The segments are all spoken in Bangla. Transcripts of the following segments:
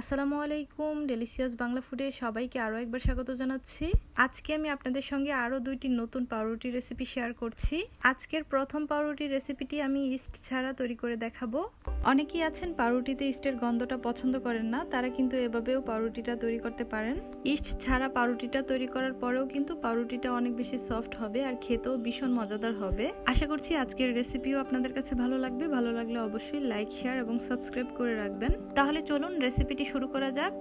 আসসালামু আলাইকুম ডেলিশিয়াস বাংলা ফুডে সবাইকে আরও একবার স্বাগত জানাচ্ছি। আজকে আমি আপনাদের সঙ্গে আরও দুইটি নতুন পাউরুটি রেসিপি শেয়ার করছি। আজকের প্রথম পাউরুটি রেসিপিটি আমি ইস্ট ছাড়া তৈরি করে দেখাবো। অনেকেই আছেন পাউরুটিতে ইস্টের গন্ধটা পছন্দ করেন না, তারা কিন্তু এভাবেও পাউরুটিটা তৈরি করতে পারেন। ইস্ট ছাড়া পাউরুটিটা তৈরি করার পরেও কিন্তু পাউরুটিটা অনেক বেশি সফট হবে আর খেতেও ভীষণ মজাদার হবে। আশা করছি আজকের রেসিপিও আপনাদের কাছে ভালো লাগবে। ভালো লাগলে অবশ্যই লাইক শেয়ার এবং সাবস্ক্রাইব করে রাখবেন। তাহলে চলুন রেসিপিটি শুরু করা যাক।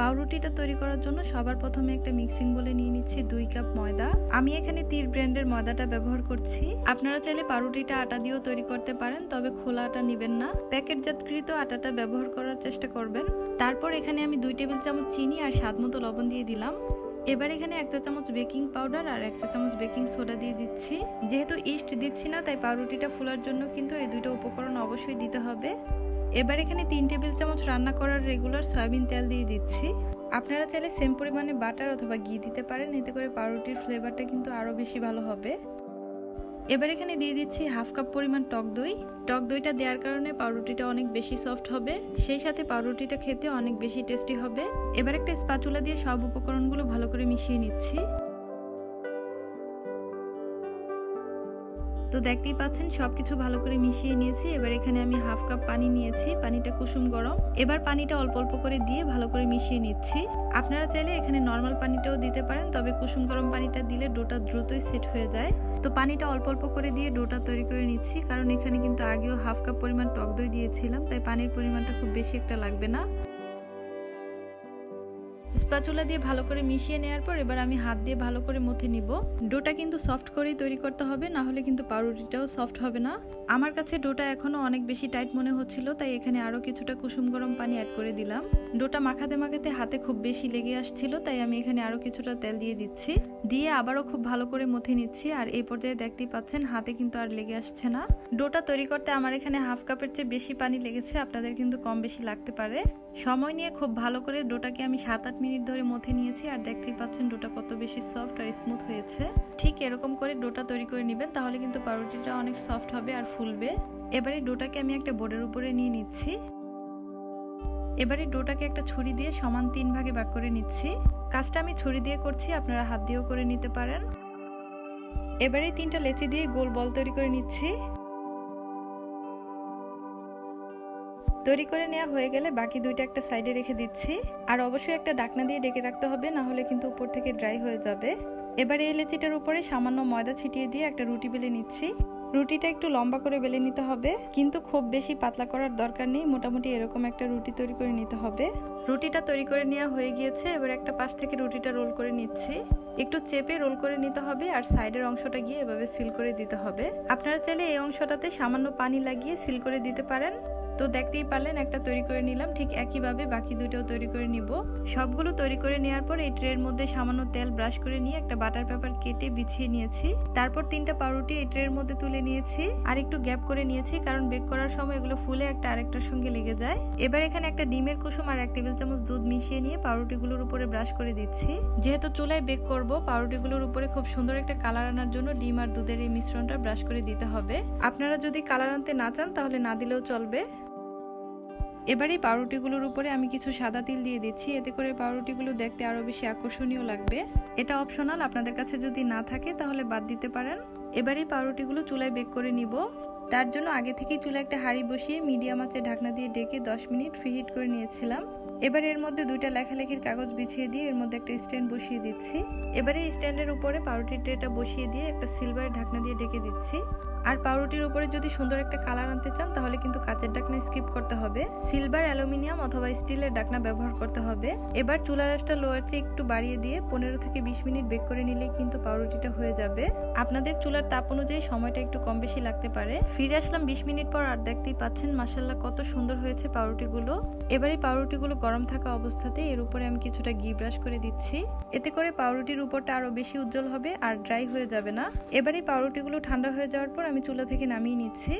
পাউরুটিটা তৈরি করার জন্য সবার প্রথমে একটা মিক্সিং বলে নিয়ে নিচ্ছি দুই কাপ ময়দা। আমি এখানে তীর ব্র্যান্ডের ময়দাটা ব্যবহার করছি। আপনারা চাইলে পাউরুটিটা আটা দিয়েও তৈরি করতে পারেন, তবে খোলা আটা নেবেন না। প্যাকেটজাতকৃত আটাটা ব্যবহার করার চেষ্টা করবেন। তারপর এখানে আমি দুই টেবিল চামচ চিনি আর স্বাদ মতো লবণ দিয়ে দিলাম। এবার এখানে এক চা চামচ বেকিং পাউডার আর এক চা চামচ বেকিং সোডা দিয়ে দিচ্ছি। যেহেতু ইস্ট দিচ্ছি না, তাই পাউরুটিটা ফোলার জন্য কিন্তু এই দুটো উপকরণ অবশ্যই দিতে হবে। এবার এখানে তিন টেবিল চামচ রান্না করার রেগুলার সয়াবিন তেল দিয়ে দিচ্ছি। আপনারা চাইলে সেম পরিমাণে বাটার অথবা ঘি দিতে পারেন, এতে করে পাউরুটির ফ্লেভারটা কিন্তু আরও বেশি ভালো হবে। এবার এখানে দিয়ে দিচ্ছি হাফ কাপ পরিমাণ টক দই। টক দইটা দেওয়ার কারণে পাউরুটিটা অনেক বেশি সফট হবে, সেই সাথে পাউরুটিটা খেতে অনেক বেশি টেস্টি হবে। এবার একটা স্পাচুলা দিয়ে সব উপকরণগুলো ভালো করে মিশিয়ে নিচ্ছি। তো দেখতেই পাচ্ছেন সব কিছু ভালো করে মিশিয়ে নিয়েছি। এবার এখানে আমি হাফ কাপ পানি নিয়েছি, পানিটা কুসুম গরম। এবার পানিটা অল্প অল্প করে দিয়ে ভালো করে মিশিয়ে নিচ্ছি। আপনারা চাইলে এখানে নর্মাল পানিটাও দিতে পারেন, তবে কুসুম গরম পানিটা দিলে ডোটা দ্রুতই সেট হয়ে যায়। তো পানিটা অল্প অল্প করে দিয়ে ডোটা তৈরি করে নিচ্ছি, কারণ এখানে কিন্তু আগেও হাফ কাপ পরিমাণ টক দই দিয়েছিলাম, তাই পানির পরিমাণটা খুব বেশি একটা লাগবে না। স্প্যাচুলা দিয়ে ভালো করে মিশিয়ে নেওয়ার পর এবার আমি হাত দিয়ে ভালো করে মথে নিব। ডোটা কিন্তু সফট করেই তৈরি করতে হবে, না হলে কিন্তু পাউরুটিটাও সফট হবে না। আমার কাছে ডোটা এখনও অনেক বেশি টাইট মনে হচ্ছিল, তাই এখানে আরও কিছুটা কুসুম গরম পানি অ্যাড করে দিলাম। ডোটা মাখাতে মাখাতে হাতে খুব বেশি লেগে আসছিল, তাই আমি এখানে আরও কিছুটা তেল দিয়ে দিচ্ছি। দিয়ে আবারও খুব ভালো করে মথে নিচ্ছি, আর এই পর্যায়ে দেখতেই পাচ্ছেন হাতে কিন্তু আর লেগে আসছে না। ডোটা তৈরি করতে আমার এখানে হাফ কাপের চেয়ে বেশি পানি লেগেছে, আপনাদের কিন্তু কম বেশি লাগতে পারে। সময় নিয়ে খুব ভালো করে ডোটাকে আমি সাত আট মিনিট ধরে মথে নিয়েছি, আর দেখতেই পাচ্ছেন ডোটা কত বেশি সফট আর স্মুথ হয়েছে। ঠিক এরকম করে ডোটা তৈরি করে নেবেন, তাহলে কিন্তু পাউরুটিটা অনেক সফট হবে আর ফুলবে। এবারে ডোটাকে আমি একটা বোর্ডের উপরে নিয়ে নিচ্ছি। এবারে ডোটাকে একটা ছুরি দিয়ে সমান তিন ভাগে ভাগ করে নিচ্ছি। কাজটা আমি ছুরি দিয়ে করছি, আপনারা হাত দিয়েও করে নিতে পারেন। এবারে তিনটা লেচি দিয়ে গোল বল তৈরি করে নিচ্ছি। তৈরি করে নেওয়া হয়ে গেলে বাকি দুইটা একটা সাইডে রেখে দিচ্ছি। আর অবশ্যই একটা ডাকনা দিয়ে ডেকে রাখতে হবে, না হলে কিন্তু উপর থেকে ড্রাই হয়ে যাবে। এবার এই লেচিটার উপরে সামান্য ময়দা ছিটিয়ে দিয়ে একটা রুটি বেলে নিচ্ছি। রুটিটা একটু লম্বা করে বেলে নিতে হবে, কিন্তু খুব বেশি পাতলা করার দরকার নেই, মোটামুটি এরকম একটা রুটি তৈরি করে নিতে হবে। রুটিটা তৈরি করে নেওয়া হয়ে গিয়েছে, এবার একটা পাশ থেকে রুটিটা রোল করে নিচ্ছি। একটু চেপে রোল করে নিতে হবে, আর সাইডের অংশটা গিয়ে এভাবে সিল করে দিতে হবে। আপনারা চাইলে এই অংশটাতে সামান্য পানি লাগিয়ে সিল করে দিতে পারেন। তো দেখতেই পারলেন, একটা তৈরি করে নিলাম। ঠিক একইভাবে বাকি দুইটাও তৈরি করে নিব। সবগুলো তৈরি করে নেওয়ার পর এই ট্রের মধ্যে সামান্য তেল ব্রাশ করে নিয়ে একটা বাটার পেপার কেটে বিছিয়ে নিয়েছি। তারপর তিনটা পাউরুটি এই ট্রের মধ্যে তুলে নিয়েছি। আর একটু গ্যাপ করে নিয়েছি, কারণ বেক করার সময় এগুলো ফুলে একটা আরেকটার সঙ্গে লেগে যায়। এবার এখানে একটা ডিমের কুসুম আর এক টেবিল চামচ দুধ মিশিয়ে নিয়ে পাউরুটিগুলোর উপরে ব্রাশ করে দিচ্ছি। যেহেতু চুলায় বেক করব, পাউরুটিগুলোর উপরে খুব সুন্দর একটা কালার আনার জন্য ডিম আর দুধের এই মিশ্রণটা ব্রাশ করে দিতে হবে। আপনারা যদি কালার আনতে না চান, তাহলে না দিলেও চলবে। এবার পাউরুটিগুলোর উপরে আমি কিছু সাদা তিল দিয়ে দিচ্ছি। এতে করে পাউরুটিগুলো দেখতে আরও বেশি আকর্ষণীয় লাগবে। এটা অপশনাল আপনাদের কাছে যদি না থাকে তাহলে বাদ দিতে পারেন। এবার পাউরুটিগুলো চুলায় বেক করে নিব। তার জন্য আগে থেকেই চুলায় একটা হাঁড়ি বসিয়ে মিডিয়াম আঁচে ঢাকনা দিয়ে ডেকে দশ মিনিট ফ্রি হিট করে নিয়েছিলাম। এবার এর মধ্যে দুইটা লেখালেখির কাগজ বিছিয়ে দিয়ে এর মধ্যে একটা স্ট্যান্ড বসিয়ে দিচ্ছি। এবারে স্ট্যান্ডের উপরে পাউরুটির ট্রেটা বসিয়ে দিয়ে একটা সিলভারের ঢাকনা দিয়ে ডেকে দিচ্ছি। আর পাউরুটির উপরে যদি সুন্দর একটা কালার আনতে চান, তাহলে কিন্তু কাচের ডাকনা স্কিপ করতে হবে। সিলভার অ্যালুমিনিয়াম অথবা স্টিলের ডাকনা ব্যবহার করতে হবে। এবার চুলার আঁচটা লোয়ার চেয়ে একটু বাড়িয়ে দিয়ে পনেরো থেকে বিশ মিনিট বেক করে নিলেই কিন্তু পাউরুটিটা হয়ে যাবে। আপনাদের চুলার তাপ অনুযায়ী সময়টা একটু কম বেশি লাগতে পারে। ফিরে আসলাম বিশ মিনিট পর আর দেখতেই পাচ্ছেন মাসাল্লাহ কত সুন্দর হয়েছে পাউরুটিগুলো। এবার এই পাউরুটিগুলো গরম থাকা অবস্থাতে এর উপরে আমি কিছুটা ঘি ব্রাশ করে দিচ্ছি। এতে করে পাউরুটির উপরটা আরও বেশি উজ্জ্বল হবে আর ড্রাই হয়ে যাবে না। এবার এই পাউরুটিগুলো ঠান্ডা হয়ে যাওয়ার পর আমি চুলা থেকে নামিয়ে নিচ্ছি।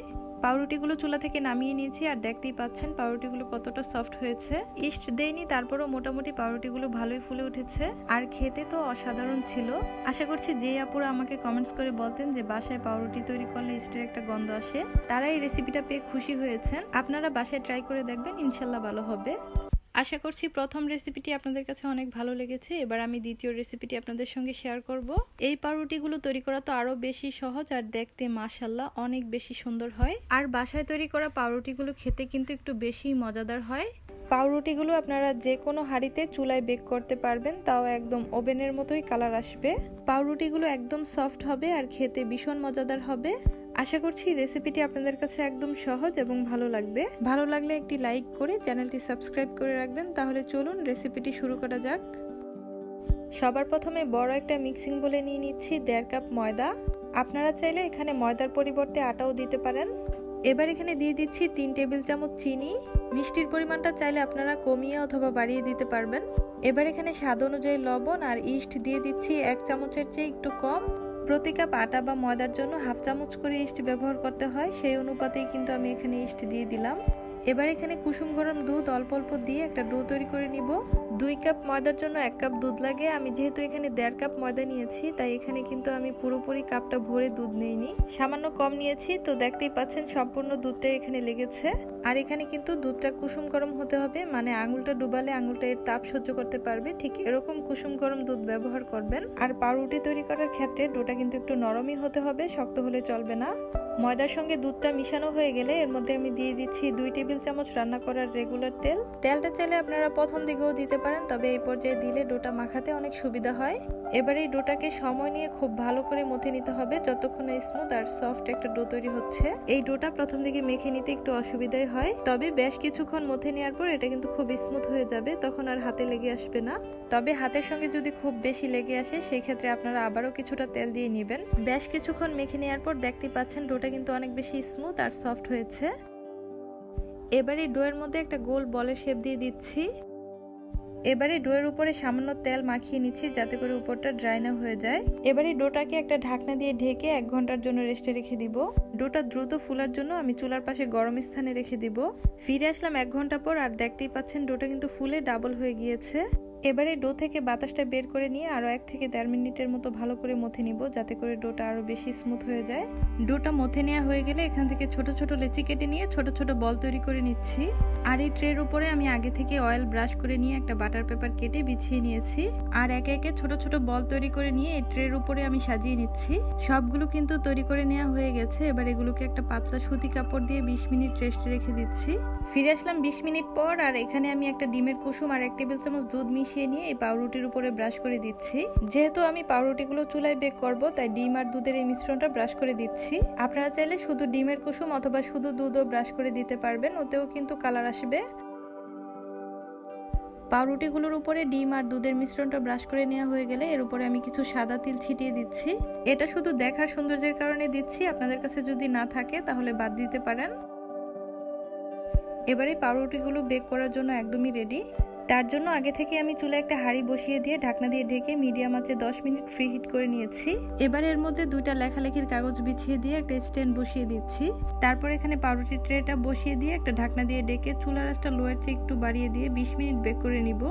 পাউরুটিগুলো চুলা থেকে নামিয়ে নিয়েছি আর দেখতেই পাচ্ছেন পাউরুটিগুলো কতটা সফট হয়েছে। ইস্ট দেয়নি, তারপরও মোটামুটি পাউরুটিগুলো ভালোই ফুলে উঠেছে। আর খেতে তো অসাধারণ ছিল। আশা করছি যে আপুরা আমাকে কমেন্টস করে বলতেন যে বাসায় পাউরুটি তৈরি করলে ইস্টের একটা গন্ধ আসে। তারা এই রেসিপিটা পেয়ে খুশি হয়েছেন। আপনারা বাসায় ট্রাই করে দেখবেন, ইনশাল্লাহ ভালো হবে। আশা করছি প্রথম রেসিপিটি আপনাদের কাছে অনেক ভালো লেগেছে। এবার আমি দ্বিতীয় রেসিপিটি আপনাদের সঙ্গে শেয়ার করব। এই পাউরুটিগুলো তৈরি করা তো আরও বেশি সহজ আর দেখতে মাসাল্লাহ অনেক বেশি সুন্দর হয়। আর বাসায় তৈরি করা পাউরুটিগুলো খেতে কিন্তু একটু বেশি মজাদার হয়। পাউরুটিগুলো আপনারা যে কোনো হাঁড়িতে চুলায় বেক করতে পারবেন, তাও একদম ওভেনের মতোই কালার আসবে। পাউরুটিগুলো একদম সফট হবে আর খেতে ভীষণ মজাদার হবে। আশা করছি রেসিপিটি আপনাদের কাছে একদম সহজ এবং ভালো লাগবে। ভালো লাগলে একটি লাইক করে চ্যানেলটি সাবস্ক্রাইব করে রাখবেন, তাহলে চলুন রেসিপিটি শুরু করা যাক। সবার প্রথমে বড় একটা মিক্সিং বলে নিয়ে নিচ্ছি দেড় কাপ ময়দা। আপনারা চাইলে এখানে ময়দার পরিবর্তে আটাও দিতে পারেন। এবার এখানে দিয়ে দিচ্ছি তিন টেবিল চামচ চিনি। মিষ্টির পরিমাণটা চাইলে আপনারা কমিয়ে অথবা বাড়িয়ে দিতে পারবেন। এবার এখানে স্বাদ অনুযায়ী লবণ আর ইস্ট দিয়ে দিচ্ছি এক চামচের চেয়ে একটু কম। প্রতি কাপ আটা বা ময়দার জন্য হাফ চামচ করে ইস্ট ব্যবহার করতে হয়। সেই অনুপাতেই কিন্তু আমি এখানে ইস্ট দিয়ে দিলাম। এবার এখানে কুসুম গরম দুধ অল্প অল্প দিয়ে একটা ডো তৈরি করে নিব। দুই কাপ ময়দার জন্য এক কাপ দুধ লাগে। আমি যেহেতু এখানে দেড় কাপ ময়দা নিয়েছি, তাই এখানে কিন্তু আমি পুরোপুরি কাপটা ভরে দুধ নেইনি। সামান্য কম নিয়েছি, তো দেখতেই পাচ্ছেন সম্পূর্ণ দুধটা এখানে লেগেছে। আর এখানে কিন্তু দুধটা কুসুম গরম হতে হবে মানে আঙুলটা ডুবালে আঙুলটা এর তাপ সহ্য করতে পারবে। ঠিক এরকম কুসুম গরম দুধ ব্যবহার করবেন। আর পাউরুটি তৈরি করার ক্ষেত্রে ডোটা কিন্তু একটু নরমই হতে হবে, শক্ত হলে চলবে না। ময়দার সঙ্গে দুধটা মিশানো হয়ে গেলে এর মধ্যে আমি দিয়ে দিচ্ছি দুই টেবিল চামচ রান্না করার রেগুলার তেল। তেলটা চাইলে আপনারা প্রথম দিকেও দিতে পারেন, তবে এই পর্যায়ে দিলে ডোটা মাখাতে অনেক সুবিধা হয়। এবার এই ডোটাকে সময় নিয়ে খুব ভালো করে মথে নিতে হবে, যতক্ষণ স্মুথ আর সফট একটা ডো তৈরি হচ্ছে। এই ডোটা প্রথম দিকে মেখে নিতে একটু অসুবিধাই হয়, তবে বেশ কিছুক্ষণ মথে নেওয়ার পর এটা কিন্তু খুব স্মুথ হয়ে যাবে, তখন আর হাতে লেগে আসবে না। তবে হাতের সঙ্গে যদি খুব বেশি লেগে আসে সেই ক্ষেত্রে আপনারা আবারও কিছুটা তেল দিয়ে নেবেন। বেশ কিছুক্ষণ মেখে নেওয়ার পর দেখতে পাচ্ছেন ডোটা কিন্তু অনেক বেশি স্মুথ আর সফট হয়েছে। এবারে ডোয়ের মধ্যে একটা গোল বলের শেপ দিয়ে দিচ্ছি। এবারে ডোয়ের উপরে সামান্য তেল মাখিয়ে নিচ্ছি যাতে করে উপরটা ড্রাই না হয়ে যায়। এবারে ডোটাকে একটা ঢাকনা দিয়ে ঢেকে এক ঘণ্টার জন্য রেস্টে রেখে দিব। ডোটা দ্রুত ফুলার জন্য আমি চুলার পাশে গরম স্থানে রেখে দিব। ফিরে আসলাম এক ঘণ্টা পর আর দেখতেই পাচ্ছেন ডোটা কিন্তু ফুলে ডাবল হয়ে গিয়েছে। এবারে ডো থেকে বাতাসটা বের করে নিয়ে আরও এক থেকে দেড় মিনিটের মতো ভালো করে মথে নিব, যাতে করে ডোটা আরও বেশি স্মুথ হয়ে যায়। ডোটা মথে নেওয়া হয়ে গেলে এখান থেকে ছোট ছোট লেচি কেটে নিয়ে ছোট ছোট বল তৈরি করে নিচ্ছি। আর এই ট্রের উপরে আমি আগে থেকে অয়েল ব্রাশ করে নিয়ে একটা বাটার পেপার কেটে বিছিয়ে নিয়েছি। আর একে একে ছোট ছোট বল তৈরি করে নিয়ে এই ট্রের উপরে আমি সাজিয়ে নিচ্ছি। সবগুলো কিন্তু তৈরি করে নেওয়া হয়ে গেছে। এবার এগুলোকে একটা পাতলা সুতি কাপড় দিয়ে বিশ মিনিট রেস্টে রেখে দিচ্ছি। ফিরে আসলাম বিশ মিনিট পর, আর এখানে আমি একটা ডিমের কুসুম আর এক টেবিল চামচ দুধ মিশিয়ে নিয়ে এই পাউরুটির উপরে ব্রাশ করে দিচ্ছি। যেহেতু আমি পাউরুটিগুলো চুলায় বেক করব, তাই ডিম আর দুধের এই মিশ্রণটা ব্রাশ করে দিচ্ছি। আপনারা চাইলে শুধু ডিমের কুসুম অথবা শুধু দুধও ব্রাশ করে দিতে পারবেন, ওতেও কিন্তু কালার আসবে। পাউরুটিগুলোর উপরে ডিম আর দুধের মিশ্রণটা ব্রাশ করে নেওয়া হয়ে গেলে এর উপরে আমি কিছু সাদা তিল ছিটিয়ে দিচ্ছি। এটা শুধু দেখার সৌন্দর্যের কারণে দিচ্ছি, আপনাদের কাছে যদি না থাকে তাহলে বাদ দিতে পারেন। এবারে পাউরুটিগুলো বেক করার জন্য একদমই রেডি তার জন্য আগে থেকে আমি চুলে একটা হাঁড়ি বসিয়ে দিয়ে ঢাকনা দিয়ে ঢেকে মিডিয়াম আঁচে দশ মিনিট ফ্রি হিট করে নিয়েছি। এবার এর মধ্যে দুইটা লেখালেখির কাগজ বিছিয়ে দিয়ে একটা স্ট্যান্ড বসিয়ে দিচ্ছি। তারপর এখানে পাউরুটির ট্রেটা বসিয়ে দিয়ে একটা ঢাকনা দিয়ে ডেকে চুলার আঁচটা লোয়ার চেয়ে একটু বাড়িয়ে দিয়ে বিশ মিনিট বেক করে নিব।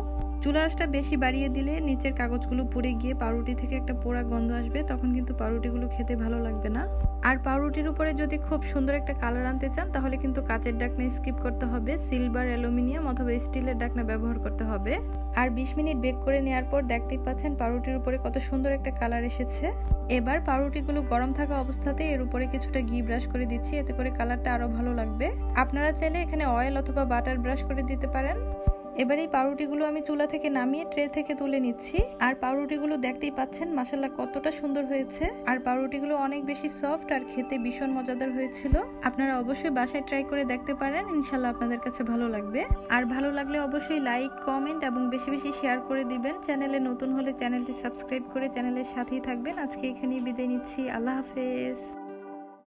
চুলার আঁচটা বেশি বাড়িয়ে দিলে নিচের কাগজগুলো পুড়ে গিয়ে পাউরুটি থেকে একটা পোড়া গন্ধ আসবে, তখন কিন্তু পাউরুটিগুলো খেতে ভালো লাগবে না। আর পাউরুটির উপরে যদি খুব সুন্দর একটা কালার আনতে চান, তাহলে কিন্তু কাচের ডাকনা স্কিপ করতে হবে সিলভার অ্যালুমিনিয়াম অথবা স্টিলের ডাকনা ব্যবহার করতে হবে। আর বিশ মিনিট বেক করে নেওয়ার পর দেখতেই পাচ্ছেন পাউরুটির উপরে কত সুন্দর একটা কালার এসেছে। এবার পাউরুটিগুলো গরম থাকা অবস্থাতে এর উপরে কিছুটা ঘি ব্রাশ করে দিচ্ছি, এতে করে কালারটা আরও ভালো লাগবে। আপনারা চাইলে এখানে অয়েল অথবা বাটার ব্রাশ করে দিতে পারেন। এবার এই পাউরুটিগুলো আমি চুলা থেকে নামিয়ে ট্রে থেকে তুলে নিচ্ছি। আর পাউরুটিগুলো দেখতেই পাচ্ছেন মাসাল্লাহ কতটা সুন্দর হয়েছে। আর পাউরুটিগুলো অনেক বেশি সফট আর খেতে ভীষণ মজাদার হয়েছিল। আপনারা অবশ্যই বাসায় ট্রাই করে দেখতে পারেন ইনশাল্লাহ আপনাদের কাছে ভালো লাগবে। আর ভালো লাগলে অবশ্যই লাইক, কমেন্ট এবং বেশি বেশি শেয়ার করে দিবেন। চ্যানেলে নতুন হলে চ্যানেলটি সাবস্ক্রাইব করে চ্যানেলের সাথেই থাকবেন। আজকে এখানেই বিদায় নিচ্ছি। আল্লাহ হাফেজ।